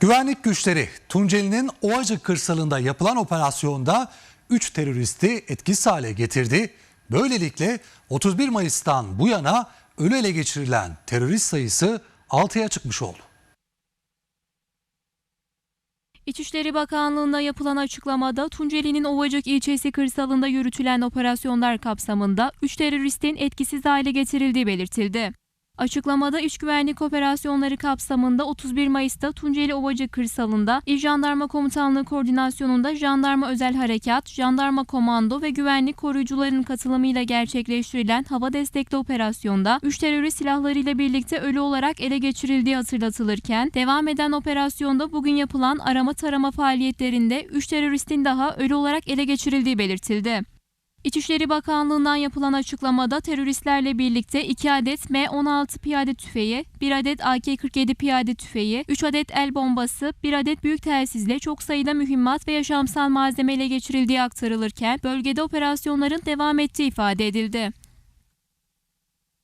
Güvenlik güçleri Tunceli'nin Ovacık kırsalında yapılan operasyonda 3 teröristi etkisiz hale getirdi. Böylelikle 31 Mayıs'tan bu yana ölü ele geçirilen terörist sayısı 6'ya çıkmış oldu. İçişleri Bakanlığı'nda yapılan açıklamada Tunceli'nin Ovacık ilçesi kırsalında yürütülen operasyonlar kapsamında 3 teröristin etkisiz hale getirildiği belirtildi. Açıklamada iç güvenlik operasyonları kapsamında 31 Mayıs'ta Tunceli Ovacık kırsalında İl Jandarma Komutanlığı koordinasyonunda Jandarma Özel Harekat, Jandarma Komando ve güvenlik koruyucularının katılımıyla gerçekleştirilen hava destekli operasyonda 3 terörist silahlarıyla birlikte ölü olarak ele geçirildiği hatırlatılırken devam eden operasyonda bugün yapılan arama tarama faaliyetlerinde 3 teröristin daha ölü olarak ele geçirildiği belirtildi. İçişleri Bakanlığı'ndan yapılan açıklamada teröristlerle birlikte 2 adet M16 piyade tüfeği, 1 adet AK-47 piyade tüfeği, 3 adet el bombası, 1 adet büyük telsizle çok sayıda mühimmat ve yaşamsal malzeme ele geçirildiği aktarılırken bölgede operasyonların devam ettiği ifade edildi.